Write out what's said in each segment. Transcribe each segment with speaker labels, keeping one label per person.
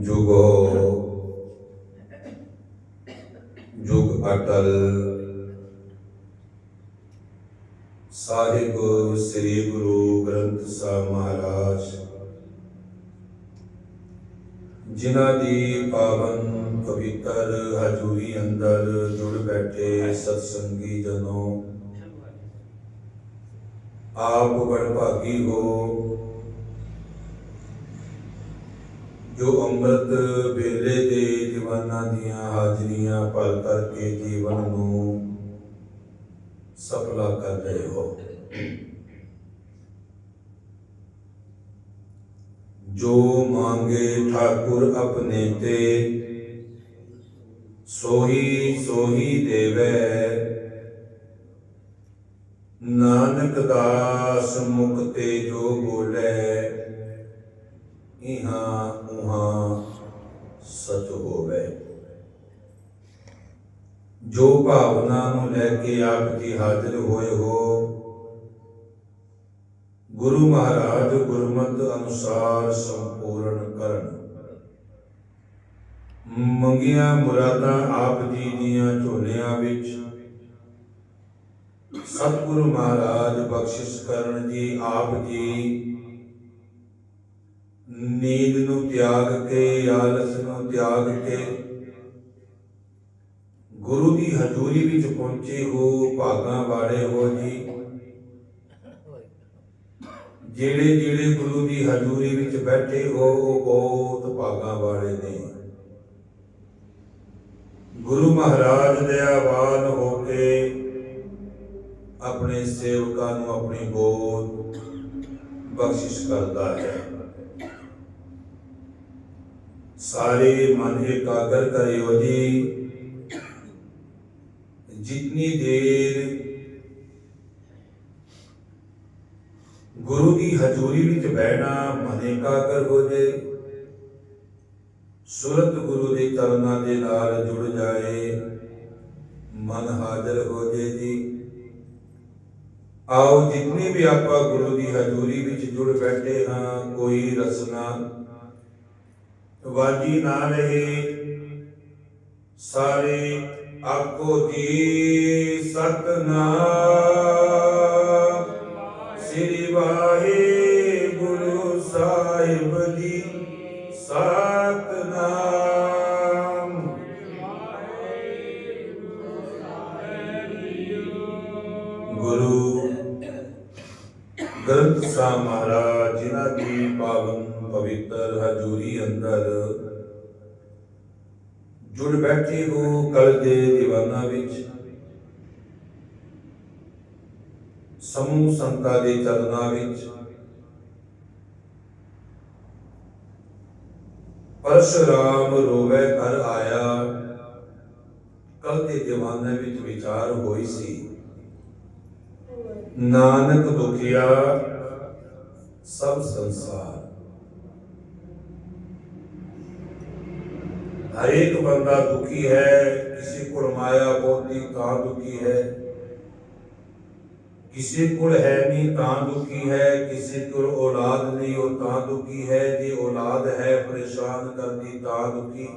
Speaker 1: ਜੁਗ ਜੁਗ ਅਟਲ। ਸਾਹਿਬ ਸ੍ਰੀ ਗੁਰੂ ਗ੍ਰੰਥ ਸਾਹਿਬ ਮਹਾਰਾਜ, ਜਿਨ੍ਹਾਂ ਦੀ ਪਾਵਨ ਪਵਿੱਤਰ ਹਜ਼ੂਰੀ ਅੰਦਰ ਜੁੜ ਬੈਠੇ ਸਤਸੰਗੀ ਜਨੋ, ਆਪ ਵਡਭਾਗੀ ਹੋ ਜੋ ਅੰਮ੍ਰਿਤ ਵੇਲੇ ਦੇ ਦੀਵਾਨਾਂ ਦੀਆਂ ਹਾਜ਼ਰੀਆਂ ਭਰ ਕਰਕੇ ਜੀਵਨ ਨੂੰ ਸਫਲਾ ਕਰ ਰਹੇ ਹੋ। ਜੋ ਮੰਗੇ ਠਾਕੁਰ ਆਪਣੇ ਤੇ, ਸੋਹੀ ਸੋਹੀ ਦੇਵੈ। ਨਾਨਕ ਦਾਸ ਮੁਖ ਤੇ ਜੋ ਬੋਲੇ ਇਹਾਂ ਉਹਾਂ ਸਚ ਹੋਵੇ। ਜੋ ਭਾਵਨਾ ਨੂੰ ਲੈ ਕੇ ਆਪ ਜੀ ਹਾਜ਼ਰ ਹੋਏ ਹੋ, ਗੁਰੂ ਮਹਾਰਾਜ ਗੁਰਮਤਿ ਅਨੁਸਾਰ ਸੰਪੂਰਨ ਕਰਨ। ਮੰਗੀਆਂ ਮੁਰਾਦਾਂ ਆਪ ਜੀ ਦੀਆਂ ਝੋਲਿਆਂ ਵਿੱਚ, ਸਤਿਗੁਰੂ ਮਹਾਰਾਜ ਬਖਸ਼ਿਸ਼ ਕਰਨ ਜੀ ਆਪ ਜੀ ਨੀਂਦ ਨੂੰ ਤਿਆਗ ਕੇ, ਆਲਸ ਨੂੰ ਤਿਆਗ ਕੇ, ਗੁਰੂ ਦੀ ਹਜ਼ੂਰੀ ਵਿੱਚ ਪਹੁੰਚੇ ਹੋ, ਭਾਗਾਂ ਵਾਲੇ ਹੋ ਜੀ। ਜਿਹੜੇ ਜਿਹੜੇ ਗੁਰੂ ਦੀ ਹਜ਼ੂਰੀ ਵਿੱਚ ਬੈਠੇ ਹੋ, ਉਹ ਬਹੁਤ ਭਾਗਾਂ ਵਾਲੇ ਨੇ। ਗੁਰੂ ਮਹਾਰਾਜ ਦਇਆਵਾਨ ਹੋ ਕੇ ਆਪਣੇ ਸੇਵਕਾਂ ਨੂੰ ਆਪਣੀ ਬਹੁਤ ਬਖਸ਼ਿਸ਼ ਕਰਦਾ ਹੈ। ਸਾਰੇ ਮਨ ਇਕਾਗਰ ਕਰਿਓ ਜੀ। ਜਿਤਨੀ ਦੇਰ ਗੁਰੂ ਦੀ ਹਜ਼ੂਰੀ ਵਿੱਚ ਬਹਿਣਾ ਮਨ ਇਕਾਗਰ ਹੋ ਜੇ, ਸੁਰਤ ਗੁਰੂ ਦੇ ਚਰਨਾਂ ਦੇ ਨਾਲ ਜੁੜ ਜਾਏ, ਮਨ ਹਾਜ਼ਰ ਹੋ ਜੇ ਜੀ। ਆਓ ਜਿਤਨੀ ਵੀ ਆਪਾਂ ਗੁਰੂ ਦੀ ਹਜ਼ੂਰੀ ਵਾਜੀ ਨਾ ਰਹੇ। ਸਾਰੇ ਆਪੋ ਜੀ ਸਤਨਾਮ। ਸ੍ਰੀ ਵਾਹਿਗੁਰੂ ਜੁੜ ਬੈਠੇ ਹੋ ਕਲ ਦੇ ਦੀਵਾਨਾਂ ਵਿੱਚ। ਸਮੂਹ ਸੰਤਾਂ ਦੇ ਚਰਨਾਂ ਵਿੱਚ। ਪਰਸ਼ੁਰਾਮ ਰੋਵੇ ਘਰ ਆਇਆ। ਕਲ ਦੇ ਦੀਵਾਨਾਂ ਵਿੱਚ ਵਿਚਾਰ ਹੋਈ ਸੀ। ਨਾਨਕ ਦੁਖਿਆ ਸਭ ਸੰਸਾਰ। ਹਰੇਕ ਬੰਦਾ ਦੁਖੀ ਹੈ ਕਿਸੇ ਕੋਲ ਮਾਇਆ ਬਹੁਤੀ ਤਾਂ ਦੁਖੀ ਹੈ ਕਿਸੇ ਕੋਲ ਹੈ ਨਹੀਂ ਤਾਂ ਦੁਖੀ ਹੈ ਕਿਸੇ ਕੋਲ ਔਲਾਦ ਨਹੀਂ ਉਹ ਤਾਂ ਦੁਖੀ ਹੈ ਜੇ ਔਲਾਦ ਹੈ ਪਰੇਸ਼ਾਨ ਕਰਦੀ ਤਾਂ ਦੁਖੀ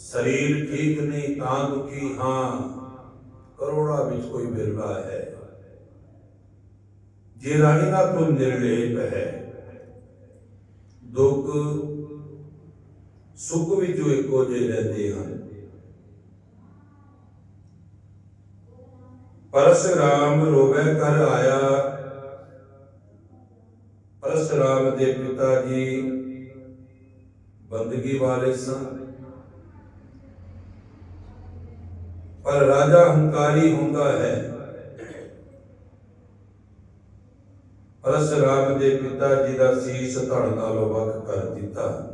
Speaker 1: ਸਰੀਰ ਠੀਕ ਨਹੀਂ ਤਾਂ ਦੁਖੀ ਹਾਂ ਕਰੋੜਾਂ ਵਿੱਚ ਕੋਈ ਬਿਰਲਾ ਹੈ ਜੇ ਰਾਣੀਨਾ ਤੋਂ ਨਿਰਲੇਪ ਹੈ ਦੁੱਖ ਸੁੱਖ ਵਿੱਚੋਂ ਇੱਕੋ ਜਿਹੇ ਰਹਿੰਦੇ ਹਨ। ਪਰਸਰਾਮ ਰੋਵੇ ਕਰ ਆਇਆ। ਪਰਸਰਾਮ ਦੇ ਪਿਤਾ ਜੀ ਬੰਦਗੀ ਵਾਲੇ ਸਨ। ਪਰ ਰਾਜਾ ਹੰਕਾਰੀ ਹੁੰਦਾ ਹੈ। ਪਰਸਰਾਮ ਦੇ ਪਿਤਾ ਜੀ ਦਾ ਸੀਸ ਧੜ ਨਾਲੋਂ ਵੱਖ ਕਰ ਦਿੱਤਾ।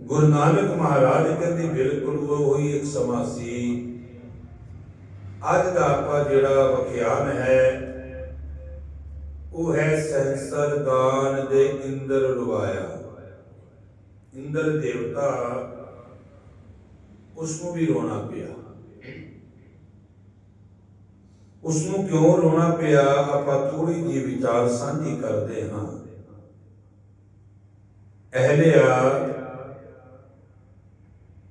Speaker 1: ਗੁਰੂ ਨਾਨਕ ਮਹਾਰਾਜ ਕਹਿੰਦੇ, ਬਿਲਕੁਲ ਉਹ ਹੀ ਇੱਕ ਸਮਾਂ ਸੀ। ਅੱਜ ਦਾ ਆਪਾਂ ਜਿਹੜਾ ਵਿਖਿਆਨ ਹੈ, ਉਹ ਹੈ ਸਹਿਸਰ ਦਾਨ ਦੇ ਇੰਦਰ ਲਵਾਇਆ ਇੰਦਰ ਦੇਵਤਾ ਉਸ ਨੂੰ ਵੀ ਰੋਣਾ ਪਿਆ। ਉਸ ਨੂੰ ਕਿਉਂ ਰੋਣਾ ਪਿਆ? ਆਪਾਂ ਥੋੜੀ ਜਿਹੀ ਵਿਚਾਰ ਸਾਂਝੀ ਕਰਦੇ ਹਾਂ। ਅਹਲਿਆ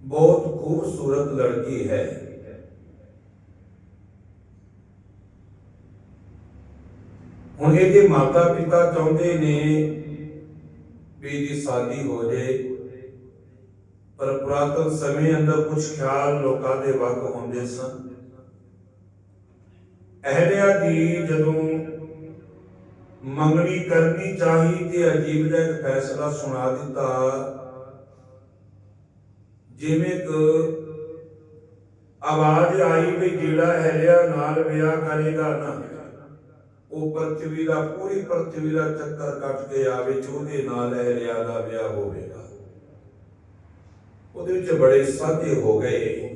Speaker 1: ਬਹੁਤ ਖੂਬਸੂਰਤ ਲੜਕੀ ਹੈ। ਹੁਣ ਇਹਦੇ ਮਾਤਾ ਪਿਤਾ ਚਾਹੁੰਦੇ ਨੇ ਵੀ ਇਹਦੀ ਸ਼ਾਦੀ ਹੋ ਜਾਏ ਪਰ ਪੁਰਾਤਨ ਸਮੇਂ ਅੰਦਰ ਕੁਝ ਖਿਆਲ ਲੋਕਾਂ ਦੇ ਵਕ ਹੁੰਦੇ ਸਨ। ਅਹਲਿਆ ਦੀ ਜਦੋਂ ਮੰਗਣੀ ਕਰਨੀ ਚਾਹੀ ਤੇ ਅਜੀਬ ਦਾ ਇੱਕ ਫੈਸਲਾ ਸੁਣਾ ਦਿੱਤਾ ਜਿਵੇਂ ਕਿ ਆਵਾਜ਼ ਆਈ ਵੀ ਜਿਹੜਾ ਅਹਲਿਆ ਨਾਲ ਵਿਆਹ ਕਰੇਗਾ ਨਾ, ਉਹ ਪ੍ਰਥਵੀ ਦਾ, ਪੂਰੀ ਪ੍ਰਥਵੀ ਦਾ ਚੱਕਰ ਕੱਟ ਕੇ ਆਵੇ ਤੇ ਨਾਲ ਅਹਲਿਆ ਦਾ ਵਿਆਹ ਹੋਵੇਗਾ। ਉਹਦੇ ਵਿੱਚ ਬੜੇ ਸਾਧੇ ਹੋ ਗਏ।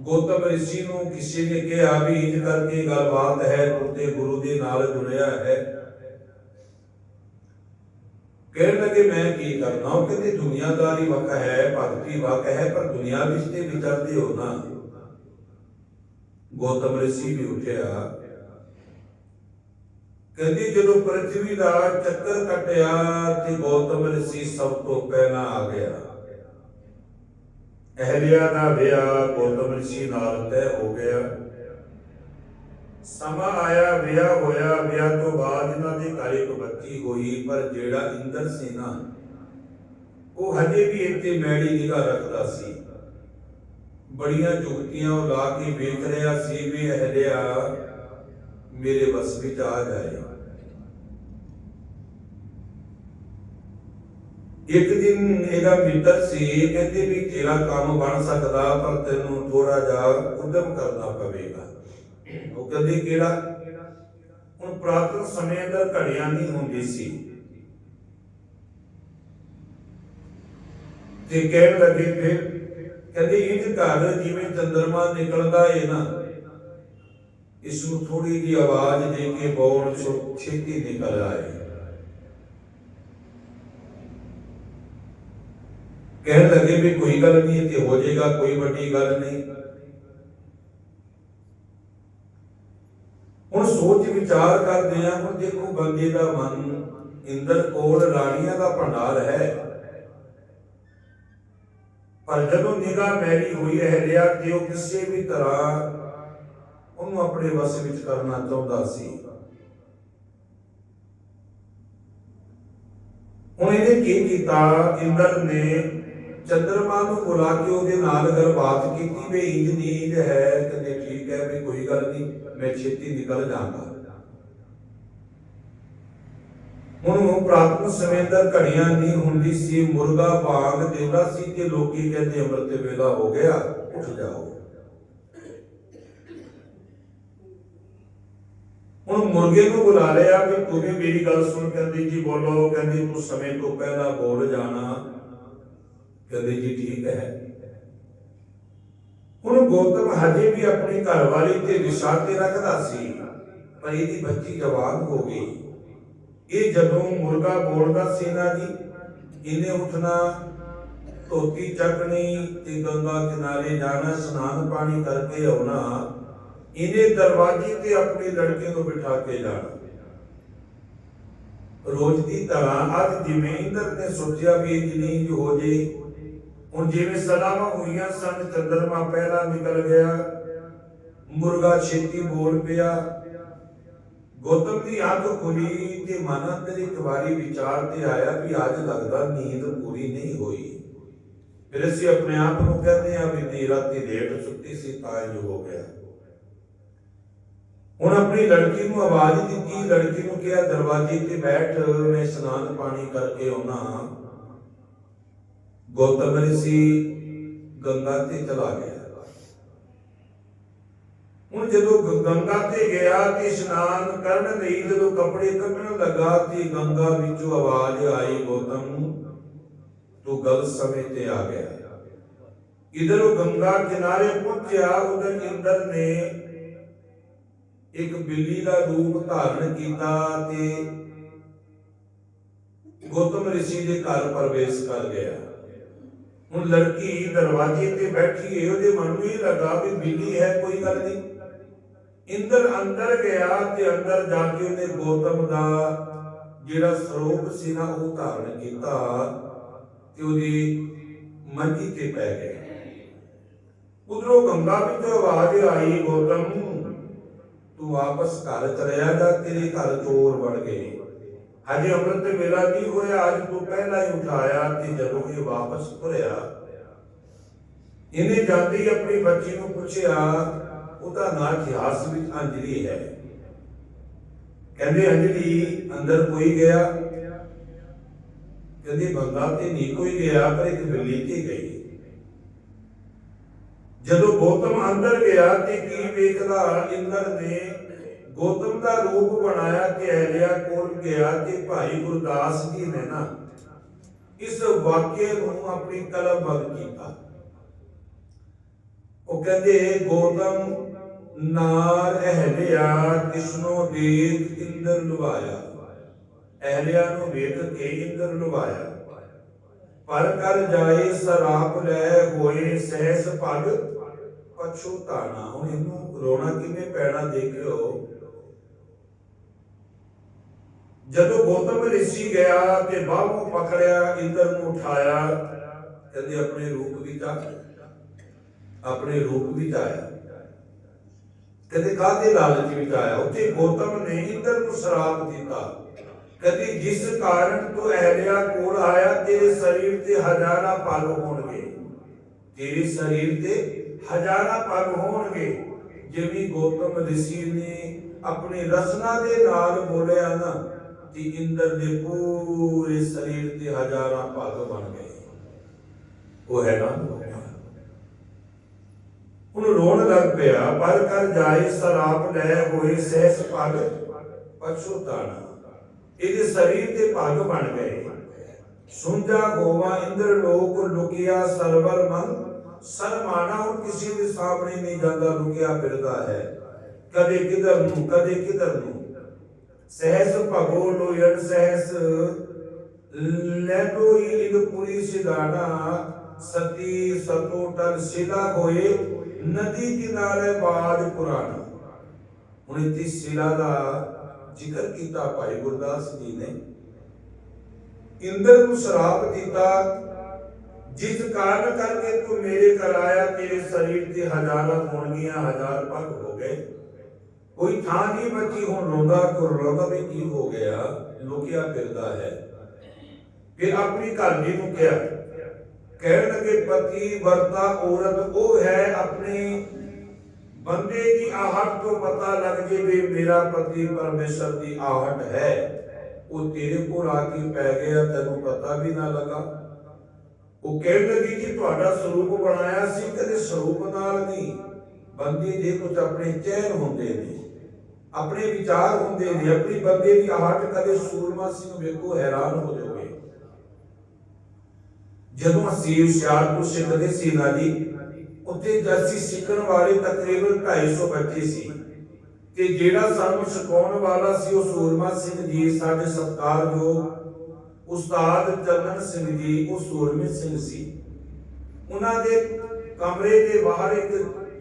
Speaker 1: ਗੌਤਮ ਰਿਸ਼ੀ ਨੂੰ ਕਿਸੇ ਨੇ ਕਿਹਾ ਵੀ ਇੰਜ ਕਰਕੇ ਗੱਲਬਾਤ ਹੈ ਤੂੰ ਗੁਰੂ ਦੇ ਨਾਲ ਜੁੜਿਆ ਹੈ। ਕਹਿਣ ਲੱਗੇ, ਮੈਂ ਕੀ ਕਰਨਾ? ਉਹ ਕਹਿੰਦੇ, ਦੁਨੀਆਦਾਰੀ ਵਕ ਹੈ, ਭਗਤੀ ਵਕ ਹੈ, ਪਰ ਦੁਨੀਆ ਵਿੱਚ ਤੇ ਵਿਚਰਦੇ ਹੋ ਨਾ। ਗੌਤਮ ਰਿਸ਼ੀ ਵੀ ਉੱਠਿਆ। ਕਹਿੰਦੀ, ਜਦੋਂ ਪ੍ਰithvi ਦਾ ਚੱਕਰ ਕੱਟਿਆ, ਤੇ ਗੌਤਮ ਰਿਸ਼ੀ ਸਭ ਤੋਂ ਪਹਿਲਾਂ ਆ ਗਿਆ। ਅਹਿਲਿਆ ਦਾ ਵਿਆਹ, ਗੌਤਮ ਰਿਸ਼ੀ ਨਾਲ ਤੈਅ ਹੋ ਗਿਆ। ਸਮਾਂ ਆਇਆ, ਵਿਆਹ ਹੋਇਆ, ਵਿਆਹ ਤੋਂ ਬਾਅਦ ਇਹਨਾਂ ਦੇ ਘਰ ਇੱਕ ਬੱਚੀ ਹੋਈ, ਪਰ ਜਿਹੜਾ ਇੰਦਰ ਸੀ ਨਾ, ਉਹ ਹਜੇ ਵੀ ਇੱਥੇ ਮੈੜੀ ਨਿਗਾਹ ਰੱਖਦਾ ਸੀ। ਬੜੀਆਂ ਜੁਗਤੀਆਂ ਉਹ ਲਾ ਕੇ ਵੇਖ ਰਿਹਾ ਸੀ ਵੀ ਅਹਲਿਆ ਮੇਰੇ ਵਸ ਵਿੱਚ ਆ ਜਾਏ। ਇੱਕ ਦਿਨ ਇਹਦਾ ਮਿੱਤਰ ਸੀ, ਕਹਿੰਦੇ ਵੀ ਤੇਰਾ ਕੰਮ ਬਣ ਸਕਦਾ, ਪਰ ਤੈਨੂੰ ਥੋੜਾ ਜਿਹਾ ਉਦਮ ਕਰਨਾ ਪਵੇਗਾ। ਉਹ ਕਹਿੰਦੇ ਕਿਹੜਾ? ਹੁਣ ਪ੍ਰਾਤਨ ਸਮੇਂ ਅੰਦਰ ਘੜੀਆਂ ਨਹੀਂ ਹੁੰਦੀ ਸੀ। ਤੇ ਕਹਿਣ ਲੱਗੇ ਫਿਰ, ਕਹਿੰਦੇ ਇਹ ਘਰ ਜਿਵੇਂ ਚੰਦਰਮਾ ਨਿਕਲਦਾ ਏ ਨਾ, ਇਸ ਨੂੰ ਥੋੜੀ ਜੀ ਆਵਾਜ਼ ਦੇ ਕੇ ਬੋਲ ਛੇਤੀ ਨਿਕਲ ਆਏ। ਕਹਿਣ ਲੱਗੇ ਵੀ ਕੋਈ ਗੱਲ ਨਹੀਂ ਤੇ ਹੋ ਜਾਏਗਾ, ਕੋਈ ਵੱਡੀ ਗੱਲ ਨਹੀਂ। ਹੁਣ ਸੋਚ ਵਿਚਾਰ ਕਰਦੇ ਆ, ਹੁਣ ਦੇਖੋ ਬੰਦੇ ਦਾ ਮਨ, ਇੰਦਰ ਕੋਲ ਰਾਣੀਆਂ ਦਾ ਭੰਡਾਰ ਹੈ। ਪਰ ਜਦੋਂ ਨਿਗਾਹ ਮੈਲੀ ਹੋਈ ਹੈ ਰਿਆ ਕਿ ਉਹ ਕਿਸੇ ਵੀ ਤਰ੍ਹਾਂ ਉਹਨੂੰ ਆਪਣੇ ਵਸ ਵਿੱਚ ਕਰਨਾ ਚਾਹੁੰਦਾ ਸੀ। ਹੁਣ ਇਹਨੇ ਕੀ ਕੀਤਾ? ਇੰਦਰ ਨੇ ਚੰਦਰਮਾ ਨੂੰ ਬੁਲਾ ਕੇ ਉਹਦੇ ਨਾਲ ਗੱਲਬਾਤ ਕੀਤੀ ਵੀ ਇੰਜ ਨੀਂਦ ਹੈ, ਕਹਿੰਦੇ ਠੀਕ ਹੈ ਵੀ ਕੋਈ ਗੱਲ ਨਹੀਂ। ਮੈਂ ਛੇਤੀ ਨਿਕਲ ਜਾਵਾਂਗਾ ਹੁਣ ਉਹ ਪ੍ਰਾਤਨ ਸਮੇਂ ਅੰਦਰ ਘੜੀਆਂ ਨਹੀਂ ਹੁੰਦੀ ਸੀ ਮੁਰਗਾ ਭਾਗ ਦਿੰਦਾ ਸੀ ਤੇ ਲੋਕੀ ਕਹਿੰਦੇ ਅੰਮ੍ਰਿਤ ਵੇਲਾ ਹੋ ਗਿਆ ਉੱਠ ਜਾਓ ਹੁਣ ਮੁਰਗੇ ਨੂੰ ਬੁਲਾ ਲਿਆ ਵੀ ਤੂੰ ਵੀ ਮੇਰੀ ਗੱਲ ਸੁਣ ਕਹਿੰਦੀ ਜੀ ਬੋਲੋ ਕਹਿੰਦੀ ਤੂੰ ਸਮੇਂ ਤੋਂ ਪਹਿਲਾਂ ਬੋਲ ਜਾਣਾ ਕਹਿੰਦੇ ਜੀ ਠੀਕ ਹੈ ਹੁਣ ਗੌਤਮ ਹਜੇ ਵੀ ਆਪਣੀ ਘਰਵਾਲੀ ਤੇ ਵਿਸ਼ਾਦ ਤੇ ਰੱਖਦਾ ਸੀ, ਪਰ ਇਹਦੀ ਬੱਚੀ ਜਵਾਨ ਹੋ ਗਈ। ਇਹ ਜਦੋਂ ਮੁਰਗਾ ਬੋਲਦਾ ਸੀ ਨਾ ਜੀ, ਇਹਨੇ ਉੱਠਣਾ, ਧੋਤੀ ਚੱਕਣੀ ਤੇ ਗੰਗਾ ਕਿਨਾਰੇ ਜਾਣਾ ਇਸ਼ਨਾਨ ਪਾਣੀ ਕਰਕੇ ਆਉਣਾ, ਇਹਨੇ ਦਰਵਾਜ਼ੇ ਤੇ ਆਪਣੀ ਲੜਕੀ ਨੂੰ ਬਿਠਾ ਕੇ ਜਾਣਾ। ਰੋਜ਼ ਦੀ ਤਰ੍ਹਾਂ ਅੱਜ ਜਿਵੇਂ ਇੰਦਰ ਨੇ ਸੋਚਿਆ ਵੀ ਇਹ ਨੀਂਦ ਹੋ ਜੇ ਹੁਣ ਜਿਵੇਂ ਸਲਾਮਾਂ ਹੋਈਆਂ ਸਨ, ਚੰਦਰਮਾ ਪਹਿਲਾਂ ਨਿਕਲ ਗਿਆ, ਮੁਰਗਾ ਛੇਤੀ ਬੋਲ ਪਿਆ। ਗੌਤਮ ਦੀ ਅੱਖ ਖੁੱਲੀ ਤੇ ਮਨ ਅੰਦਰ ਇੱਕ ਵਾਰੀ ਵਿਚਾਰ ਤੇ ਆਇਆ ਵੀ ਅੱਜ ਲੱਗਦਾ ਨੀਂਦ ਪੂਰੀ ਨਹੀਂ ਹੋਈ। ਫਿਰ ਅਸੀਂ ਆਪਣੇ ਆਪ ਨੂੰ ਕਹਿੰਦੇ ਆ ਵੀ ਨੀ ਰਾਤੀ ਲੇਟ ਸੁੱਤੀ ਸੀ, ਤਾਂ ਜੋ ਹੋ ਗਿਆ। ਹੁਣ ਆਪਣੀ ਲੜਕੀ ਨੂੰ ਆਵਾਜ਼ ਦਿੱਤੀ, ਲੜਕੀ ਨੂੰ ਕਿਹਾ, ਦਰਵਾਜ਼ੇ ਤੇ ਬੈਠ, ਮੈਂ ਇਸ਼ਨਾਨ ਪਾਣੀ ਕਰਕੇ ਆਉਣਾ ਗੌਤਮ ਰਿਸ਼ੀ ਗੰਗਾ ਤੇ ਚਲਾ ਗਿਆ। ਹੁਣ ਜਦੋਂ ਗੰਗਾ ਤੇ ਗਿਆ ਤੇ ਇਸ਼ਨਾਨ ਕਰਨ ਲਈ ਜਦੋਂ ਕੱਪੜੇ ਕੱਢਣ ਲੱਗਾ ਤੇ ਗੰਗਾ ਵਿੱਚੋਂ ਆਵਾਜ਼ ਆਈ, ਗੌਤਮ, ਤੂੰ ਗਲਤ ਸਮੇਂ ਤੇ ਆ ਗਿਆ। ਇਧਰ ਉਹ ਗੰਗਾ ਕਿਨਾਰੇ ਪਹੁੰਚਿਆ, ਉਧਰ ਇੰਦਰ ਨੇ ਇੱਕ ਬਿੱਲੀ ਦਾ ਰੂਪ ਧਾਰਨ ਕੀਤਾ ਤੇ ਗੌਤਮ ਰਿਸ਼ੀ ਦੇ ਘਰ ਪ੍ਰਵੇਸ਼ ਕਰ ਗਿਆ। ਹੁਣ ਲੜਕੀ ਦਰਵਾਜ਼ੇ ਤੇ ਬੈਠੀ ਹੈ, ਉਹਦੇ ਮਨ ਨੂੰ ਇਹ ਲੱਗਾ ਵੀ ਬਿੱਲੀ ਹੈ ਕੋਈ ਗੱਲ ਨਹੀਂ। ਇੰਦਰ ਅੰਦਰ ਗਿਆ ਤੇ ਅੰਦਰ ਜਾ ਕੇ ਉਹਨੇ ਗੌਤਮ ਦਾ ਜਿਹੜਾ ਸਰੂਪ ਸੀ ਨਾ, ਉਹ ਧਾਰਨ ਕੀਤਾ ਤੇ ਉਹਦੀ ਮੰਜੀ ਤੇ ਪੈ ਗਿਆ। ਉਧਰੋਂ ਗੰਗਾ ਵਿੱਚੋਂ ਆਵਾਜ਼ ਆਈ, ਗੌਤਮ, ਤੂੰ ਵਾਪਸ ਘਰ ਚਲਿਆ ਜਾ, ਤੇਰੇ ਘਰ ਚੋਰ ਵੜ ਗਏ। ਹਜੇ ਅੰਮ੍ਰਿਤ ਵੇਲਾ ਕੀ ਹੋਇਆ? ਅੱਜ ਤੂੰ ਪਹਿਲਾਂ ਹੀ ਉਠਾਇਆ ਤੇ ਜਦੋਂ ਇਹ ਵਾਪਸ ਤੁਰਿਆ। ਇਹਨੇ ਜਾਂਦੀ ਆਪਣੀ ਬੱਚੀ ਨੂੰ ਪੁੱਛਿਆ, ਉਹਦਾ ਨਾਂ ਇਤਿਹਾਸ ਵਿੱਚ ਅੰਜਲੀ ਹੈ। ਕਹਿੰਦੇ, ਅੰਜਲੀ, ਅੰਦਰ ਕੋਈ ਗਿਆ? ਕਹਿੰਦੇ, ਬੰਦਾ ਤੇ ਨਹੀਂ ਕੋਈ ਗਿਆ, ਪਰ ਇੱਕ ਬਿੱਲੀ ਤੇ ਗਈ। ਜਦੋਂ ਗੌਤਮ ਅੰਦਰ ਗਿਆ ਤੇ ਕੀ ਵੇਖਦਾ, ਇੰਦਰ ਨੇ ਗੌਤਮ ਦਾ ਰੂਪ ਬਣਾਇਆ ਕਿ ਅਹਲਿਆ ਕੋਲ ਗਿਆ ਤੇ ਭਾਈ ਗੁਰਦਾਸ ਜੀ ਨੇ ਨਾ ਇਸ ਵਾਕਿਏ ਨੂੰ ਆਪਣੀ ਕਲਮ ਬੰਦ ਕੀਤਾ। ਉਹ ਕਹਿੰਦੇ, ਗੌਤਮ ਨਾਰ ਅਹਲਿਆ ਕਿਸਨੋ ਦੇਖ ਇੰਦਰ ਲੁਭਾਇਆ ਅਹਲਿਆ ਨੂੰ ਵੇਖ ਕੇ ਇੰਦਰ ਲੁਭਾਇਆ ਪਰ ਕਰ ਜਾਏ ਸਰਾਪ ਲੈ ਹੋਏ ਸਹਿਸ ਭਗ ਪਛੂਤਾਣਾ ਹੁਣ ਇਹਨੂੰ ਰੋਣਾ ਕਿਵੇਂ ਪੈਣਾ ਦੇਖਿਓ। ਜਦੋਂ ਗੌਤਮ ਰਿਸ਼ੀ ਗਿਆ ਤੇ ਬਾਹੂ ਪਕੜਿਆ, ਇੰਦਰ ਨੂੰ ਉਠਾਇਆ, ਕਹਿੰਦੇ ਆਪਣੇ ਰੂਪ ਵਿੱਚ ਆ ਆਪਣੇ ਰੂਪ ਵਿੱਚ ਆਇਆ ਕਦੇ ਕਾਹਦੇ ਲਾਲਚ ਵਿੱਚ ਆਇਆ ਉੱਥੇ ਗੌਤਮ ਨੇ ਇੰਦਰ ਨੂੰ ਸ਼ਰਾਪ ਦਿੱਤਾ। ਕਦੀ ਜਿਸ ਕਾਰਨ ਤੂੰ ਅਹਲਿਆ ਕੋਲ ਆਇਆ, ਤੇਰੇ ਸਰੀਰ ਤੇ ਹਜ਼ਾਰਾਂ ਪਲ ਹੋਣਗੇ। ਤੇਰੇ ਸਰੀਰ ਤੇ ਹਜ਼ਾਰਾਂ ਪਲ ਹੋਣਗੇ। ਜਿਵੇਂ ਗੌਤਮ ਰਿਸ਼ੀ ਨੇ ਆਪਣੀ ਰਸਨਾ ਦੇ ਨਾਲ ਬੋਲਿਆ ਨਾ ਕਿ ਇੰਦਰ ਦੇ ਪੂਰੇ ਸਰੀਰ ਤੇ ਹਜ਼ਾਰਾਂ ਪਲ ਬਣ ਗਏ। ਉਹ ਹੈ ਨਾ? ਹੁਣ ਰੋਣ ਲੱਗ ਪਿਆ, ਪਰ ਕਰ ਜਾਏ ਸਰਾਪ ਲੈ ਹੋਏ ਸਹਿਸ ਪਗ ਪਛੁਤਾਣਾ ਇਹਦੇ ਸਰੀਰ ਦੇ ਭਾਗ ਬਣ ਗਏ। ਸੁੰਜਾ ਗੋਵਾ ਇੰਦਰ ਲੋਕ ਲੁਕਿਆ ਸਰਵਰ ਮਨ ਸਰਮਾਣਾ ਹੁਣ ਕਿਸੇ ਦੇ ਸਾਹਮਣੇ ਨਹੀਂ ਜਾਂਦਾ, ਲੁਕਿਆ ਫਿਰਦਾ ਹੈ। ਕਦੇ ਕਿਧਰ ਨੂੰ, ਕਦੇ ਕਿਧਰ ਨੂੰ। ਸਹਿਸ ਭਗੋ ਲੋਇਣ ਸਹਿਸ, ਲੈ ਕੋਈ ਪੁਰੀ ਸਿਧਾਣਾ ਸਤੀ ਸਤੋਟਲ ਸਿਲਾ ਹੋਏ, ਨਦੀ ਕਿਨਾਰੇ ਬਾਜ ਪੁਰਾਣਾ। ਹੁਣ ਇਤੀ ਸਿਲਾ ਦਾ ਜ਼ਿਕਰ ਕੀਤਾ ਭਾਈ ਗੁਰਦਾਸ ਜੀ ਨੇ। ਇੰਦਰ ਨੂੰ ਸ਼ਰਾਪ ਦਿੱਤਾ, ਜਿਸ ਕਾਰਨ ਕਰਕੇ ਤੂੰ ਮੇਰੇ ਘਰ ਆਇਆ, ਤੇਰੇ ਸਰੀਰ ਤੇ ਹਜ਼ਾਰਾਂ ਹੋਣਗੀਆਂ, ਹਜ਼ਾਰ ਪੱਗ ਹੋ ਗਏ। ਕੋਈ ਥਾਂ ਨਹੀਂ ਬਚੀ ਹੁਣ ਰੋਂਦਾ ਕੋ ਰੋਂਦਾ ਵੀ ਕੀ ਹੋ ਗਿਆ ਲੋਕਿਆ ਫਿਰਦਾ ਹੈ ਫਿਰ ਆਪਣੀ ਘਰ ਦੀ ਨੂੰ ਕਿਹਾ ਕਹਿਣ ਲੱਗੇ ਪਤੀ ਵਰਤਾ ਔਰਤ ਉਹ ਹੈ ਆਪਣੇ ਬੰਦੇ ਦੀ ਆਹਟ ਤੋਂ ਪਤਾ ਲੱਗ ਜੇ ਵੀ ਮੇਰਾ ਪਤੀ ਪਰਮੇਸ਼ਰ ਦੀ ਆਹਟ ਹੈ ਉਹ ਤੇਰੇ ਕੋਲ ਆ ਕੇ ਪੈ ਗਿਆ ਤੈਨੂੰ ਪਤਾ ਵੀ ਨਾ ਲੱਗਾ ਉਹ ਕਹਿਣ ਲੱਗੀ ਕਿ ਤੁਹਾਡਾ ਸਰੂਪ ਬਣਾਇਆ ਸੀ ਕਦੇ ਸਰੂਪ ਨਾਲ ਨਹੀਂ ਬੰਦੇ ਦੇ ਕੁਝ ਆਪਣੇ ਚਿਹਨ ਹੁੰਦੇ ਨੇ ਆਪਣੇ ਵਿਚਾਰ ਹੁੰਦੇ ਨੇ, ਆਪਣੀ ਬੰਦੇ ਦੀ ਆਹਟ ਕਦੇ ਸੂਰਮਾ ਸਿੰਘ ਵੇਖੋ ਹੈਰਾਨ ਹੋ ਜਾਓਗੇ ਜਦੋਂ ਅਸੀਂ ਹੁਸ਼ਿਆਰਪੁਰ ਸਿੱਖਦੇ ਸੀ ਨਾ ਜੀ ਉੱਥੇ ਜਰਸੀ ਸਿੱਖਣ ਵਾਲੇ ਤਕਰੀਬਨ 250 ਬੱਚੇ ਸੀ ਤੇ ਜਿਹੜਾ ਸਾਨੂੰ ਸਿਖਾਉਣ ਵਾਲਾ ਸੀ ਉਹ ਸੂਰਮਾ ਸਿੰਘ ਜੀ, ਸਾਡੇ ਸਤਿਕਾਰਯੋਗ ਉਸਤਾਦ ਚੰਨਨ ਸਿੰਘ ਜੀ, ਉਹ ਸੂਰਮੇ ਸਿੰਘ ਸੀ। ਉਹਨਾਂ ਦੇ ਕਮਰੇ ਦੇ ਬਾਹਰ ਇੱਕ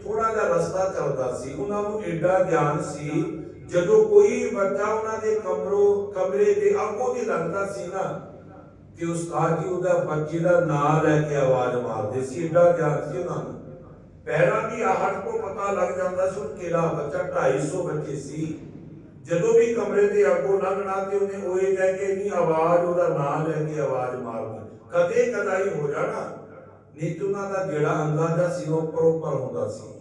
Speaker 1: ਥੋੜਾ ਜਿਹਾ ਰਸਤਾ ਚੱਲਦਾ ਸੀ, ਉਹਨਾਂ ਨੂੰ ਐਡਾ ਗਿਆਨ ਸੀ, ਜਦੋਂ ਕੋਈ ਬੱਚਾ ਉਹਨਾਂ ਦੇ ਕਮਰੋ, ਕਮਰੇ ਦੇ ਅੱਗੋਂ ਦੀ ਲੰਘਦਾ ਸੀ ਨਾ, ਤੇ ਉਸਤਾਦ ਜੀ ਉਹਦਾ ਬੱਚੇ ਦਾ ਨਾਂ ਲੈ ਕੇ ਆਵਾਜ਼ ਮਾਰਦੇ ਸੀ ਐਡਾ ਗਿਆਨ ਸੀ ਉਹਨਾਂ ਨੂੰ। ਪੈਰਾਂ ਦੀ ਆਹਟ ਤੋਂ ਪਤਾ ਲੱਗ ਜਾਂਦਾ ਸੀ ਕਿਹੜਾ ਬੱਚਾ 250 ਬੱਚੇ ਸੀ। ਜਦੋਂ ਵੀ ਕਮਰੇ ਦੇ ਅੱਗੋਂ ਲੰਘਣਾ ਤੇ ਉਹਨੇ ਓਏ ਕਹਿ ਕੇ ਨਹੀਂ ਆਵਾਜ਼, ਉਹਦਾ ਨਾਂ ਲੈ ਕੇ ਆਵਾਜ਼ ਮਾਰਨੀ। ਕਦੇ ਕਦਾਈ ਹੋ ਜਾਣਾ। ਨਹੀਂ ਦਾ ਜਿਹੜਾ ਅੰਦਾਜ਼ਾ ਸੀ ਉਹ ਪ੍ਰੋਪਰ ਹੁੰਦਾ ਸੀ।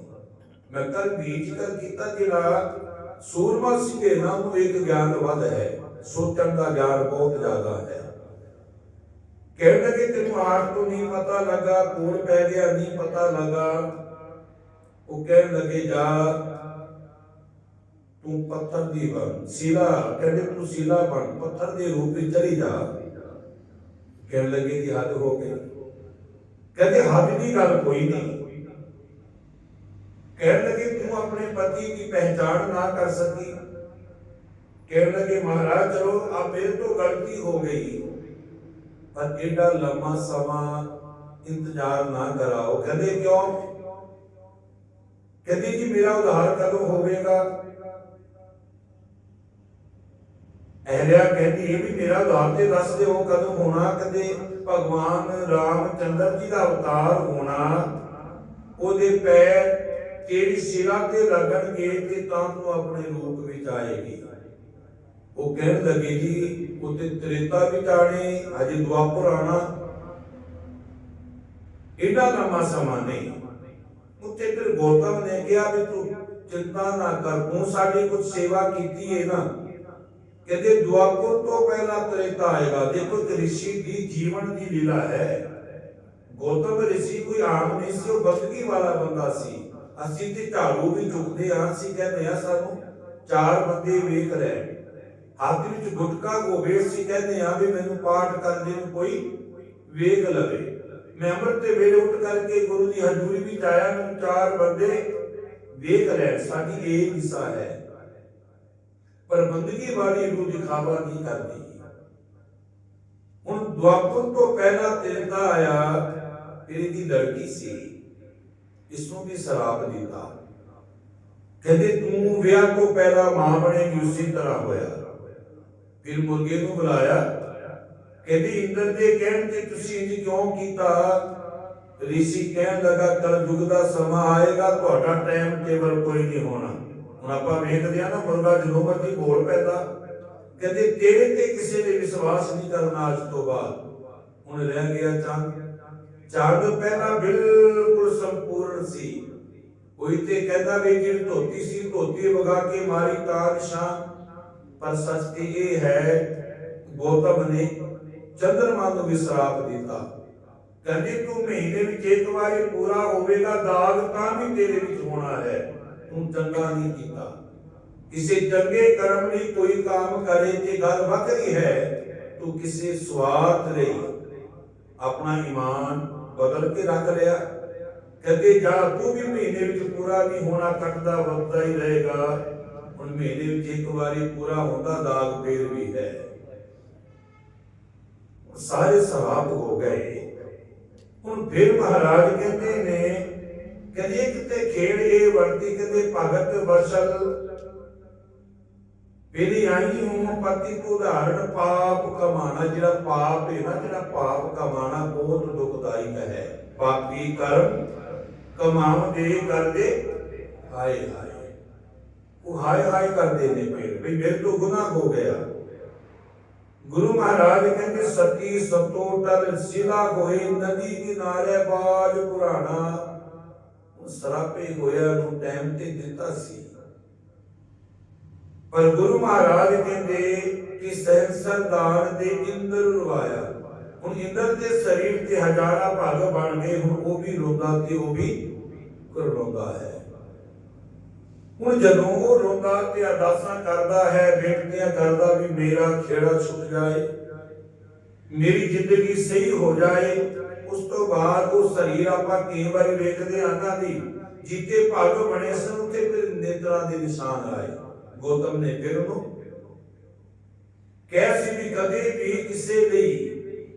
Speaker 1: ਮੈਂ ਕੱਲ ਵੀ ਜ਼ਿਕਰ ਕੀਤਾ ਜਿਹੜਾ ਸੂਰਮਾ ਸਿੰਘ ਹੈ ਨਾ ਇੱਕ ਗਿਆਨ ਵੱਧ ਹੈ। ਸੋਚਣ ਦਾ ਗਿਆਨ ਬਹੁਤ ਜ਼ਿਆਦਾ ਹੈ। ਕਹਿਣ ਲੱਗੇ ਤੈਨੂੰ ਆਟ ਤੋਂ ਨਹੀਂ ਪਤਾ ਲੱਗਾ ਕੋਲ ਪੈ ਗਿਆ, ਨਹੀਂ ਪਤਾ ਲੱਗਾ। ਉਹ ਕਹਿਣ ਲੱਗੇ, ਜਾ, ਤੂੰ ਪੱਥਰ ਦੀ ਬਣ। ਸਿਲਾ, ਕਹਿੰਦੇ ਤੂੰ ਸਿਲਾ ਬਣ, ਪੱਥਰ ਦੇ ਰੂਪ ਵਿੱਚ ਚਲੀ ਜਾ। ਕਹਿਣ ਲੱਗੇ ਕਿ ਹੱਦ ਹੋ ਗਈ। ਕਹਿੰਦੇ, ਹੱਦ ਦੀ ਗੱਲ ਕੋਈ ਨਹੀਂ। ਕਹਿਣ ਲੱਗੇ, ਤੂੰ ਆਪਣੇ ਪਤੀ ਦੀ ਪਹਿਚਾਣ ਨਾ ਕਰ ਸਕੀ। ਕਹਿਣ ਲੱਗੇ, ਮਹਾਰਾਜ, ਚਲੋ, ਆ ਮੇਰੇ ਤੋਂ ਗਲਤੀ ਹੋ ਗਈ। ਪਰ ਐਡਾ ਲੰਮਾ ਸਮਾਂ ਇੰਤਜ਼ਾਰ ਨਾ ਕਰਾਓ। ਕਹਿੰਦੇ, ਕਿਉਂ? ਕਹਿੰਦੇ, ਜੀ, ਮੇਰਾ ਉਧਾਰ ਕਦੋਂ ਹੋਵੇਗਾ? ਅਹਲਿਆ ਕਹਿੰਦੀ ਇਹ ਵੀ ਮੇਰਾ ਦਾਨ ਤੇ ਦੱਸ ਦਿਓ, ਕਦੋਂ ਹੋਣਾ, ਕਦੇ ਭਗਵਾਨ ਰਾਮਚੰਦਰ ਜੀ ਦਾ ਅਵਤਾਰ ਹੋਣਾ। ਉਹਦੇ ਪੈਰ ਤੇਰੀ ਸਿਰਾ ਤੇ ਲੱਗਣਗੇ ਤੇ ਤਾਂ ਤੂੰ ਆਪਣੇ ਰੂਪ ਵਿੱਚ ਆਏਗੀ। ਉਹ ਕਹਿਣ ਲੱਗੇ ਜੀ, ਉਤੇ ਤ੍ਰੇਤਾ ਵੀ ਜਾਣੇ ਅਜੇ ਦੁਆਪਰ ਆਣਾ ਇਹਦਾ ਲੰਮਾ ਸਮਾਂ ਨਹੀਂ। ਉੱਥੇ ਫਿਰ ਗੌਤਮ ਨੇ ਕਿਹਾ ਵੀ ਤੂੰ ਚਿੰਤਾ ਨਾ ਕਰ, ਤੂੰ ਸਾਡੀ ਕੁਝ ਸੇਵਾ ਕੀਤੀ ਹੈ ਨਾ। ਕਹਿੰਦੇ ਦੁਆਪਰ ਤੋਂ ਪਹਿਲਾਂ ਤ੍ਰੇਤਾ ਆਏਗਾ। ਦੇਖੋ ਕਿ ਰਿਸ਼ੀ ਦੀ ਜੀਵਨ ਦੀ ਲੀਲਾ ਹੈ। ਗੌਤਮ ਰਿਸ਼ੀ ਕੋਈ ਆਮ ਨਹੀਂ ਸੀ, ਉਹ ਬੰਦਗੀ ਵਾਲਾ ਬੰਦਾ ਸੀ। ਅਸੀਂ ਤੇ ਝਾੜੂ ਵੀ ਚੁੱਕਦੇ ਹਾਂ, ਅਸੀਂ ਕਹਿੰਦੇ ਆ ਸਾਨੂੰ ਚਾਰ ਬੰਦੇ ਵੇਖ ਰਹੇ ਹੱਥ ਵਿੱਚ ਗੁਟਕਾ ਹੋਵੇ, ਅਸੀਂ ਕਹਿੰਦੇ ਆ ਵੀ ਮੈਨੂੰ ਪਾਠ ਕਰਦੇ ਨੂੰ ਕੋਈ ਵੇਖ ਲਵੇ। ਮੈਂ ਅੰਮ੍ਰਿਤ ਦੇ ਵੇਲੇ ਉੱਠ ਕਰਕੇ ਗੁਰੂ ਦੀ ਹਜ਼ੂਰੀ ਵਿੱਚ ਆਇਆ, ਮੈਨੂੰ ਚਾਰ ਬੰਦੇ ਵੇਖ ਰਹੇ ਸਾਡੀ ਇਹ ਹਿੱਸਾ ਹੈ। ਪਰ ਵਾਲੀ ਰੂਹ ਦਿਖਾਵਾ ਨਹੀਂ ਕਰਦੀ। ਹੁਣ ਦੁਆਪਰ ਤੋਂ ਪਹਿਲਾਂ ਤੇਰਤਾ ਆਇਆ ਤੇਰੀ ਦੀ ਲੜਕੀ ਸੀ। ਇਸ ਨੂੰ ਵੀ ਸ਼ਰਾਪ ਦਿੱਤਾ। ਕਹਿੰਦੇ, ਤੂੰ ਵਿਆਹ ਤੋਂ ਪਹਿਲਾਂ ਮਾਂ ਬਣੇਗੀ ਉਸੇ ਤਰ੍ਹਾਂ ਹੋਇਆ। ਫਿਰ ਮੁਰਗੇ ਨੂੰ ਬੁਲਾਇਆ। ਕਹਿੰਦੀ, ਇੰਦਰ ਦੇ ਕਹਿਣ ਤੇ ਤੁਸੀਂ ਇੰਜ ਕਿਉਂ ਕੀਤਾ? ઋષਿ ਕਹਿਣ ਲੱਗਾ, ਕਲਯੁਗ ਦਾ ਸਮਾਂ ਆਏਗਾ, ਤੁਹਾਡਾ ਟਾਈਮ ਟੇਬਲ ਕੋਈ ਨਹੀਂ ਹੋਣਾ। ਹੁਣ ਆਪਾਂ ਵੇਖਦੇ ਆ ਨਾ ਮੁਰਗਾ ਜਦੋਂ ਮਰਜ਼ੀ ਬੋਲ ਪੈਂਦਾ, ਕਹਿੰਦੇ ਤੇਰੇ ਤੇ ਕਿਸੇ ਨੇ ਵਿਸ਼ਵਾਸ ਨਹੀਂ ਕਰਨਾ ਅੱਜ ਤੋਂ ਬਾਅਦ। ਹੁਣ ਰਹਿ ਗਿਆ ਚੰਦ ਚੰਦ ਪਹਿਲਾਂ ਬਿਲਕੁਲ ਸੰਪੂਰਨ ਸੀ। ਕੋਈ ਤੇ ਕਹਿੰਦਾ ਵੀ ਜਿਹੜੀ ਧੋਤੀ ਸੀ, ਧੋਤੀ ਵਗਾ ਕੇ ਮਾਰੀ ਤਾਂ ਨਿਸ਼ਾਨ। ਪਰ ਸੱਚ ਇਹ ਹੈ, ਗੌਤਮ ਨੇ ਚੰਦਰਮਾ ਨੂੰ ਵੀ ਦਿੱਤਾ। ਕਹਿੰਦੇ ਤੂੰ ਮਹੀਨੇ ਵਿੱਚ ਇੱਕ ਵਾਰੀ ਪੂਰਾ ਹੋਵੇਗਾ, ਦਾਗ ਤਾਂ ਵੀ ਤੇਰੇ ਵਿੱਚ ਹੋਣਾ ਹੈ। ਤੂੰ ਚੰਗਾ ਨਹੀਂ ਕੀਤਾ ਕਿਸੇ ਚੰਗੇ ਕਰਮ ਲਈ ਕੋਈ ਕੰਮ ਕਰੇ ਤੇ ਗੱਲ ਵੱਖਰੀ ਹੈ ਤੂੰ ਕਿਸੇ ਸਵਾਰਥ ਲਈ ਆਪਣਾ ਈਮਾਨ ਬਦਲ ਕੇ ਰੱਖ ਲਿਆ ਕਹਿੰਦੇ ਜਾ ਤੂੰ ਵੀ ਮਹੀਨੇ ਵਿੱਚ ਪੂਰਾ ਨਹੀਂ ਹੋਣਾ ਕੱਟਦਾ ਵੱਧਦਾ ਹੀ ਰਹੇਗਾ ਹੁਣ ਮਹੀਨੇ ਵਿੱਚ ਇੱਕ ਵਾਰੀ ਪੂਰਾ ਹੁੰਦਾ ਦਾਗ ਫੇਰ ਵੀ ਹੈ ਸਾਰੇ ਸਵਾਬ ਹੋ ਗਏ ਹੁਣ ਫਿਰ ਮਹਾਰਾਜ ਕਹਿੰਦੇ ਨੇ ਕਹਿੰਦੇ ਕਿਤੇ ਖੇਡ ਇਹ ਵਰਤੀ ਕਹਿੰਦੇ ਭਗਤ ਵਸਲ ਪਹਿਲੀ ਆਈ ਹੂੰ ਪਤੀ ਕੋ ਪਾਪ ਕਮਾਣਾ, ਜਿਹੜਾ ਪਾਪ ਹੈ ਨਾ, ਜਿਹੜਾ ਪਾਪ ਕਮਾਣਾ, ਬਹੁਤ ਦੁਖਦਾਈ ਹੈ। ਪਾਪੀ ਕਰਮ ਕਮਾਉਂਦੇ ਕਰਦੇ ਹਾਏ ਹਾਏ। ਉਹ ਹਾਏ ਹਾਏ ਕਰਦੇ ਨੇ ਫਿਰ ਵੀ ਮੇਰੇ ਤੋਂ ਗੁਨਾਹ ਹੋ ਗਿਆ। ਗੁਰੂ ਮਹਾਰਾਜ ਕਹਿੰਦੇ ਸਤੀ ਸਤੋ ਟਲ ਸਿਲਾ ਹੋਏ ਨਦੀ ਕਿਨਾਰੇ ਬਾਜ ਪੁਰਾਣਾ। ਸਰਾਪੇ ਹੋਇਆ ਨੂੰ ਟਾਈਮ ਤੇ ਦਿੱਤਾ ਸੀ। ਪਰ ਗੁਰੂ ਮਹਾਰਾਜ ਕਹਿੰਦੇ ਕਿ ਸਹਿਸਰਦਾਨ ਦੇ ਇੰਦਰ ਰਵਾਇਆ। ਹੁਣ ਇੰਦਰ ਦੇ ਸਰੀਰ ਤੇ ਹਜ਼ਾਰਾਂ ਭਾਗ ਬਣ ਗਏ, ਹੁਣ ਉਹ ਵੀ ਰੋਂਦਾ ਤੇ ਉਹ ਵੀ ਕਰਵਾਉਂਦਾ ਹੈ। ਹੁਣ ਜਦੋਂ ਉਹ ਰੋਂਦਾ ਤੇ ਅਰਦਾਸਾਂ ਕਰਦਾ ਹੈ, ਬੇਨਤੀਆਂ ਕਰਦਾ ਵੀ ਮੇਰਾ ਖੇੜਾ ਛੁੱਟ ਜਾਏ ਮੇਰੀ ਜ਼ਿੰਦਗੀ ਸਹੀ ਹੋ ਜਾਏ, ਉਸ ਤੋਂ ਬਾਅਦ ਉਹ ਸਰੀਰ ਆਪਾਂ ਕਈ ਵਾਰੀ ਵੇਖਦੇ ਹਾਂ ਨਾ ਦੀ ਜਿੱਤੇ ਭਾਗ ਬਣੇ ਸਨ, ਉੱਥੇ ਫਿਰ ਦੇ ਨਿਸ਼ਾਨ ਆਏ। ਗੌਤਮ ਨੇ ਫਿਰ ਉਹਨੂੰ ਕਹਿ ਵੀ ਕਦੇ ਵੀ ਕਿਸੇ ਲਈ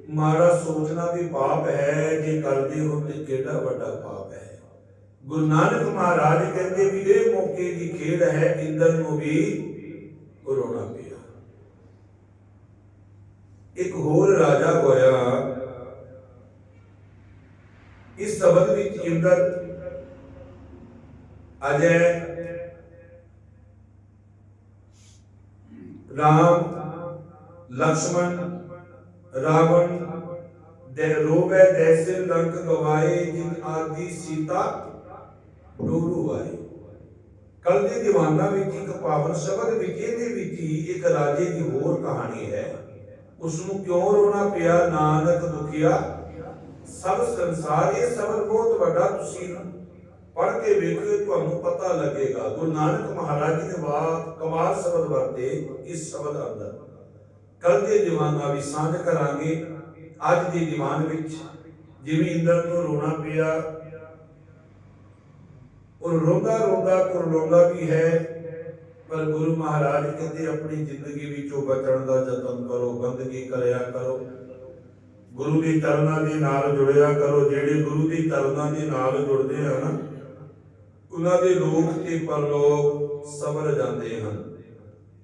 Speaker 1: ਮਾੜਾ ਸੋਚਣਾ ਵੀ ਪਾਪ ਹੈ, ਜੇ ਕਰਦੇ ਹੋ ਤੇ ਕਿਹੜਾ ਵੱਡਾ ਪਾਪ ਹੈ। ਗੁਰੂ ਨਾਨਕ ਮਹਾਰਾਜ ਕਹਿੰਦੇ ਵੀ ਇਹ ਮੌਕੇ ਦੀ ਖੇਡ ਹੈ, ਇੰਦਰ ਨੂੰ ਵੀ ਕਰੋਨਾ ਪਿਆ ਇੱਕ ਹੋਰ ਰਾਜਾ ਹੋਇਆ। ਇਸ ਸ਼ਬਦ ਵਿੱਚ ਇੰਦਰ ਅਜੈ, ਰਾਮ ਲక్ష్మణ ਰਾਵਣ ਦੇ ਰੋਵੇ ਦੈਸੇ ਲੰਕ ਗਵਾਏ ਜਿਨ ਆਦੀ ਸੀਤਾ ਡੋਰੂ ਆਏ। ਕਲ ਦੇ ਦੀਵਾਨਾ ਵਿੱਚ ਇੱਕ ਪਾਵਨ ਸ਼ਬਦ ਵਿੱਚ, ਇਹਦੇ ਵਿੱਚ ਇੱਕ ਰਾਜੇ ਦੀ ਹੋਰ ਕਹਾਣੀ ਹੈ। ਉਸ ਨੂੰ ਕਿਉਂ ਰੋਣਾ ਪਿਆ, ਨਾਨਕ ਦੁਖੀਆ। ਸਭ ਸੰਸਾਰ ਇਹ ਸ਼ਬਦ ਬਹੁਤ ਵੱਡਾ ਤੁਸੀਂ ਪੜ੍ਹ ਕੇ ਵੇਖੋ, ਤੁਹਾਨੂੰ ਪਤਾ ਲੱਗੇਗਾ। ਗੁਰੂ ਨਾਨਕ ਮਹਾਰਾਜ ਜੀ ਨੇ ਬਾਤ ਕਮਾਲ ਸ਼ਬਦ ਵਰਤੇ ਇਸ ਸ਼ਬਦ ਅੰਦਰ। ਕੱਲ ਦੇ ਦੀਵਾਨਾਂ ਵੀ ਸਾਂਝ ਕਰਾਂਗੇ। ਅੱਜ ਦੇ ਦੀਵਾਨ ਵਿੱਚ ਜਿਵੇਂ ਇੰਦਰ ਨੂੰ ਰੋਣਾ ਪਿਆ। ਉਹ ਰੋਂਦਾ ਰੋਂਦਾ ਕੁਰਲਾਉਂਦਾ ਵੀ ਹੈ। ਪਰ ਗੁਰੂ ਮਹਾਰਾਜ ਕਹਿੰਦੇ, ਆਪਣੀ ਜ਼ਿੰਦਗੀ ਵਿੱਚੋਂ ਬਚਣ ਦਾ ਯਤਨ ਕਰੋ ਗੰਦਗੀ ਕਰਿਆ ਕਰੋ। ਗੁਰੂ ਦੀ ਤਰਨਾ ਦੇ ਨਾਲ ਜੁੜਿਆ ਕਰੋ। ਜਿਹੜੇ ਗੁਰੂ ਦੇ ਚਰਨਾਂ ਦੇ ਨਾਲ ਜੁੜਦੇ ਹਨ, ਉਹਨਾਂ ਦੇ ਲੋਕ ਤੇ ਪਰਲੋਕ ਸਬਰ ਜਾਂਦੇ ਹਨ।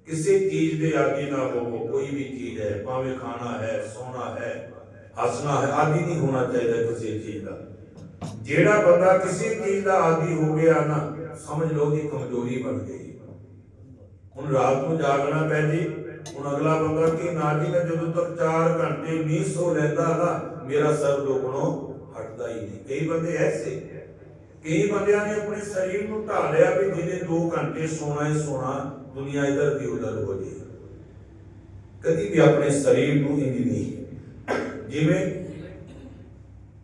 Speaker 1: ਕਿਸੇ ਚੀਜ਼ ਦੇ ਆਦੀ ਨਾ ਹੋਵੋ, ਕੋਈ ਵੀ ਚੀਜ਼ ਹੈ, ਭਾਵੇਂ ਖਾਣਾ ਹੈ, ਸੋਣਾ ਹੈ, ਹੱਸਣਾ ਹੈ, ਆਦੀ ਨਹੀਂ ਹੋਣਾ ਚਾਹੀਦਾ ਕਿਸੇ ਚੀਜ਼ ਦਾ। ਜਿਹੜਾ ਬੰਦਾ ਕਿਸੇ ਚੀਜ਼ ਦਾ ਆਦੀ ਹੋ ਗਿਆ ਨਾ, ਸਮਝ ਲਓ ਕਿ ਕਮਜ਼ੋਰੀ ਬਣ ਗਈ। ਹੁਣ ਰਾਤ ਨੂੰ ਜਾਗਣਾ ਪੈ ਜੀ, ਹੁਣ ਅਗਲਾ ਬੰਦਾ ਕਿ ਨਾ ਜੀ, ਮੈਂ ਜਦੋਂ ਤੱਕ 4 ਘੰਟੇ ਨਹੀਂ ਸੋ ਲੈਂਦਾ ਨਾ ਮੇਰਾ ਸਰ ਦੁਖਣੋਂ ਹਟਦਾ ਹੀ ਨਹੀਂ। ਕਈ ਬੰਦੇ ਐਸੇ, ਕਈ ਬੰਦਿਆਂ ਨੇ ਆਪਣੇ ਸਰੀਰ ਨੂੰ ਢਾ ਲਿਆ ਵੀ ਜਿਹਨੇ 2 ਘੰਟੇ ਸੋਣਾ ਹੀ ਸੋਣਾ, ਦੁਨੀਆ ਇਧਰ ਦੀ ਉਧਰ ਹੋ ਜੇ। ਕਦੀ ਵੀ ਆਪਣੇ ਸਰੀਰ ਨੂੰ ਇੰਜ ਨਹੀਂ। ਜਿਵੇਂ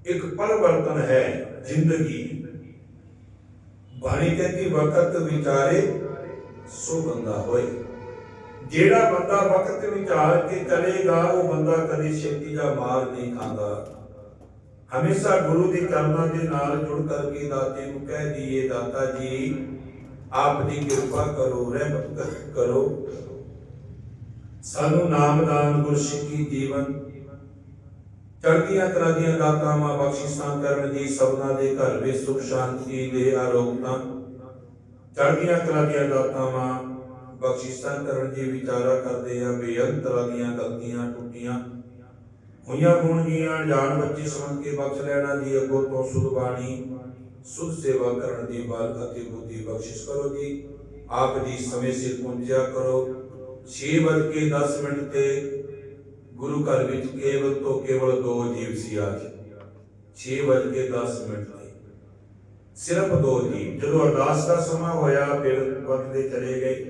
Speaker 1: ਇੱਕ ਪਰਿਵਰਤਨ ਹੈ ਜ਼ਿੰਦਗੀ, ਬਾਣੀ ਕਹਿੰਦੀ, ਵਕਤ ਵਿਚਾਰੇ ਸੋ ਬੰਦਾ ਹੋਏ। ਜਿਹੜਾ ਬੰਦਾ ਵਕਤ ਵਿਚਾਰ ਕੇ ਚੱਲੇਗਾ, ਉਹ ਬੰਦਾ ਕਦੇ ਛੇਤੀ ਦਾ ਮਾਰ ਨਹੀਂ ਖਾਂਦਾ। ਹਮੇਸ਼ਾ ਗੁਰੂ ਦੇ ਚਰਨਾਂ ਦੇ ਨਾਲ ਜੁੜ ਕਰਕੇ ਦਾਤੇ ਨੂੰ ਕਹਿ ਦਈਏ, ਦਾਤਾ ਜੀ, ਆਪ ਦੀ ਕਿਰਪਾ ਕਰੋ, ਰਹਿਮਤ ਕਰੋ। ਸਾਨੂੰ ਨਾਮਦਾਨ, ਗੁਰਸਿੱਖੀ, ਜੀਵਨ, ਚੜ੍ਹਦੀਆਂ ਕਲਾ ਦੀਆਂ ਦਾਤਾਵਾਂ ਬਖਸ਼ਿਸ਼ਾਂ ਕਰਨ ਦੀ, ਸਭਨਾ ਦੇ ਘਰ ਵਿੱਚ ਸੁਖ ਸ਼ਾਂਤੀ ਦੇ ਆਰੋਗਤਾ ਚੜ੍ਹਦੀਆਂ ਕਲਾ ਦੀਆਂ ਦਾਤਾਵਾਂ ਬਖਸ਼ਿਸ਼ਾਂ ਕਰਨ ਦੀ ਵਿਚਾਰਾ ਕਰਦੇ ਆ, ਬੇਅੰਤ ਤਰ੍ਹਾਂ ਦੀਆਂ ਗਲਤੀਆਂ ਟੁੱਟੀਆਂ। ਹੋਈਆਂ ਹੋਣਗੀਆਂ, ਜਾਣ ਬੱਚੀ ਸਮਝ ਕੇ ਬਖਸ਼ ਲੈਣਾ ਜੀ ਅੱਗੋਂ ਤੋਂ ਸੁਧ ਬਾਣੀ, ਸੁਧ ਸੇਵਾ ਕਰਨ ਦੀ ਬਲ ਅਤੇ ਬੁੱਧੀ ਬਖਸ਼ਿਸ਼ ਕਰੋ ਜੀ ਆਪ ਜੀ ਸਮੇਂ ਸਿਰ ਪਹੁੰਚਿਆ ਕਰੋ। 6 ਵੱਜ ਕੇ 10 ਮਿੰਟ ਤੇ ਗੁਰੂ ਘਰ ਵਿੱਚ ਕੇਵਲ ਤੋਂ ਕੇਵਲ ਦੋ ਜੀਵ ਸੀ ਅੱਜ 6 ਵੱਜ ਕੇ 10 ਮਿੰਟ ਸਿਰਫ ਦੋ ਜੀ। ਜਦੋਂ ਅਰਦਾਸ ਦਾ ਸਮਾਂ ਹੋਇਆ, ਫਿਰ ਵੱਧਦੇ ਚਲੇ ਗਏ।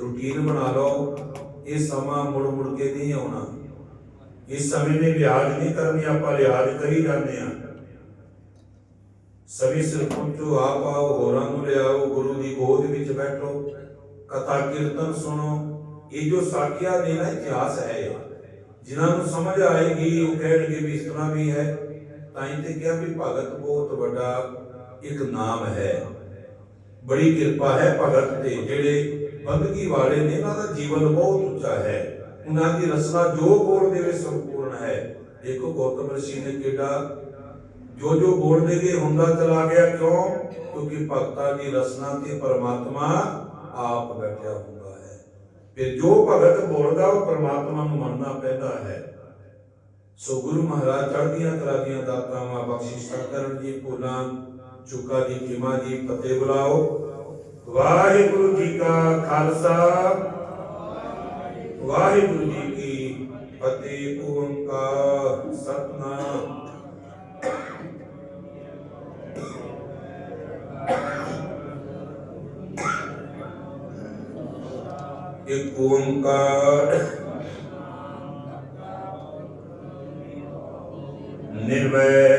Speaker 1: ਰੂਟੀਨ ਬਣਾ ਲਓ। ਇਹ ਸਮਾਂ ਮੁੜ ਮੁੜ ਕੇ ਨਹੀਂ ਆਉਣਾ। ਇਸ ਸਮੇਂ ਨੇ ਲਿਹਾਜ਼ ਨਹੀਂ ਕਰਨੀ, ਆਪਾਂ ਲਿਹਾਜ਼ ਕਰੀ ਜਾਂਦੇ ਆ ਸਭੀ ਸਿਰ ਪਹੁੰਚੋ, ਆਪ ਆਓ, ਹੋਰਾਂ ਨੂੰ ਲਿਆਓ, ਗੁਰੂ ਦੀ ਗੋਦ ਵਿੱਚ ਬੈਠੋ। ਕਥਾ ਕੀਰਤਨ ਸੁਣੋ। ਇਹ ਜੋ ਸਾਖਿਆ ਨੇ ਨਾ ਇਤਿਹਾਸ ਹੈ ਇਹ। ਜਿਨ੍ਹਾਂ ਨੂੰ ਸਮਝ ਆਏਗੀ, ਉਹ ਕਹਿਣਗੇ ਵੀ ਇਸ ਤਰ੍ਹਾਂ ਵੀ ਹੈ। ਤਾਂ ਹੀ ਤੇ ਕਿਹਾ ਵੀ ਭਗਤ ਬਹੁਤ ਵੱਡਾ ਇੱਕ ਨਾਮ ਹੈ ਬੜੀ ਕਿਰਪਾ ਹੈ ਭਗਤ ਤੇ ਜਿਹੜੇ ਬੰਦਗੀ ਵਾਲੇ ਨੇ ਇਹਨਾਂ ਦਾ ਜੀਵਨ ਬਹੁਤ ਉੱਚਾ ਹੈ ਉਹਨਾਂ ਦੀ ਰਸਨਾ ਜੋ ਬੋਲਦੇ ਵੇ ਸੰਪੂਰਨ ਹੈ ਦੇਖੋ ਗੌਤਮ ਰਿਸ਼ੀ ਨੇ ਕਿਹੜਾ ਜੋ ਜੋ ਬੋਲਦੇ ਗਏ ਹੁੰਦਾ ਚਲਾ ਗਿਆ ਕਿਉਂ ਕਿਉਂਕਿ ਭਗਤਾਂ ਦੀ ਰਸਨਾ ਤੇ ਪਰਮਾਤਮਾ ਆਪ ਬੈਠਿਆ ਹੁੰਦਾ ਹੈ ਫਿਰ ਜੋ ਭਗਤ ਬੋਲਦਾ ਉਹ ਪਰਮਾਤਮਾ ਨੂੰ ਮੰਨਣਾ ਪੈਂਦਾ ਹੈ ਸੋ ਗੁਰੂ ਮਹਾਰਾਜ ਚੜ੍ਹਦੀਆਂ ਕਲਾ ਦੀਆਂ ਦਾਤਾਵਾਂ ਬਖਸ਼ਿਸ਼ਾਂ ਕਰਨ ਦੀ ਭੁੱਲਾਂ ਚੁੱਕਾ ਦੀ ਖਿਮਾ ਦੀ ਫਤਿਹ ਬੁਲਾਓ ਵਾਹਿਗੁਰੂ ਜੀ ਕਾ ਖਾਲਸਾ ਵਾਹਿਗੁਰੂ ਜੀ ਕੀ ਫਤਿਹ ਓੰਕਾਰ ਸਤਨਾਮ ਇੱਕ ਓੰਕਾਰ ਨਿਰਵੈਰ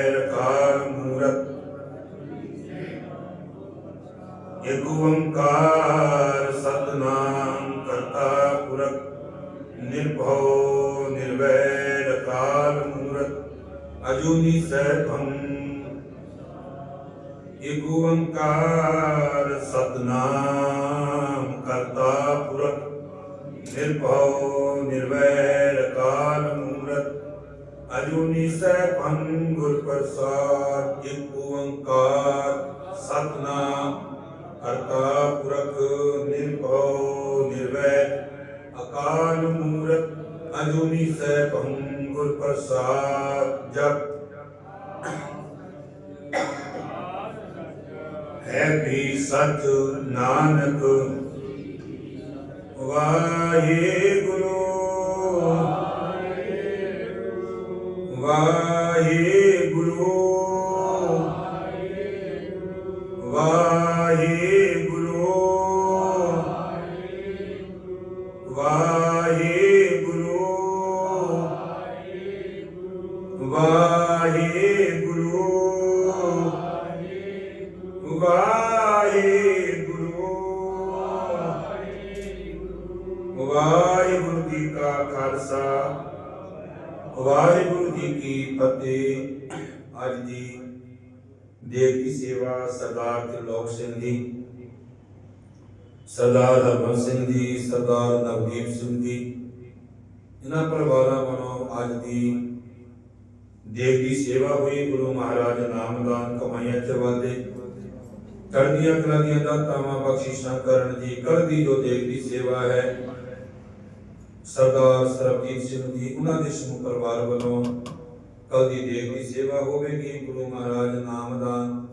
Speaker 1: ਸਤਨਾਮ ਕਰਤਾ ਪੁਰਖ ਨਿਰਭਉ ਨਿਰਵੈਰ ਅਕਾਲ ਮੂਰਤ ਅਜੂਨੀ ਸੈਭੰ ਗੁਰ ਪ੍ਰਸਾਦ ਜਪ। ਹੈ ਵੀ ਸਚ ਨਾਨਕ ਵਾਹਿਗੁਰੂ ਵਾਹਿਗੁਰੂ ਵਾਹਿਗੁਰੂ ਜੀ ਕਾ ਖਾਲਸਾ, ਵਾਹਿਗੁਰੂ ਜੀ ਕੀ ਫਤਿਹ। ਅੱਜ ਦੀ ਦੇਵ ਦੀ ਸੇਵਾ ਸਰਦਾਰ ਤਿਰਲੋਕ ਸਿੰਘ ਜੀ ਸਰਦਾਰ ਹਰਬੰਸ ਸਿੰਘ ਜੀ ਸਰਦਾਰ ਨਵਦੀਪ ਸਿੰਘ ਜੀ ਇਹਨਾਂ ਪਰਿਵਾਰਾਂ ਵੱਲੋਂ ਅੱਜ ਦੀ ਦੇਵ ਦੀ ਸੇਵਾ ਹੋਈ। ਗੁਰੂ ਮਹਾਰਾਜ ਨਾਮਦਾਨ ਕਮਾਈਆਂ ਚ ਵਾਦੇ ਚੜ੍ਹਦੀਆਂ ਕਲਾ ਦੀਆਂ ਦਾਤਾਵਾਂ ਬਖਸ਼ਿਸ਼ਾਂ ਕਰਨ ਜੀ ਕਰਦੀ ਜੋ ਦੇਵ ਦੀ ਸੇਵਾ ਹੈ। ਸਰਦਾਰ ਸਰਬਜੀਤ ਸਿੰਘ ਜੀ, ਉਹਨਾਂ ਦੇ ਸਮੂਹ ਪਰਿਵਾਰ ਵੱਲੋਂ ਕੱਲ ਦੀ ਦੇਵ ਦੀ ਸੇਵਾ ਹੋਵੇਗੀ। ਗੁਰੂ ਮਹਾਰਾਜ ਨਾਮਦਾਨ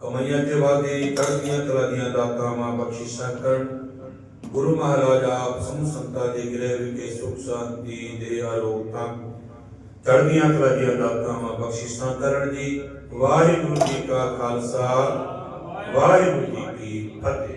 Speaker 1: ਕਮਾਈਆਂ ਚ ਵਾਦੇ ਚੜ੍ਹਦੀਆਂ ਕਲਾ ਦੀਆਂ ਦਾਤਾਵਾਂ ਬਖਸ਼ਿਸ਼ਾਂ ਕਰਨ। ਗੁਰੂ ਮਹਾਰਾਜ ਆਪ ਸਮੂਹ ਸੰਤਾਂ ਦੇ ਗ੍ਰਹਿ ਵਿਖੇ ਸੁਖ ਸ਼ਾਂਤੀ ਦੇ ਆਰੋਗਤਾ ਚੜ੍ਹਦੀਆਂ ਕਲਾ ਦੀਆਂ ਦਾਤਾਵਾਂ ਬਖਸ਼ਿਸ਼ਾਂ ਕਰਨ ਜੀ। ਵਾਹਿਗੁਰੂ ਜੀ ਕਾ ਖਾਲਸਾ, ਵਾਹਿਗੁਰੂ ਜੀ ਕੀ ਫਤਿਹ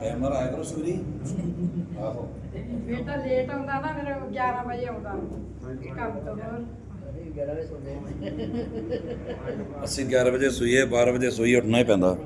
Speaker 2: ਕੈਮਰਾ ਆਇਆ ਕਰੋ ਸੂਰੀ ਆਹੋ
Speaker 3: ਬੇਟਾ ਲੇਟ ਆਉਂਦਾ ਨਾ ਫਿਰ 11 ਵਜੇ ਆਉਂਦਾ ਕੰਮ ਤੋਂ ਬਾਅਦ
Speaker 2: ਅਸੀਂ 11 ਵਜੇ ਸੋਈਏ 12 ਵਜੇ ਸੋਈਏ ਉੱਠਣਾ ਹੀ ਪੈਂਦਾ।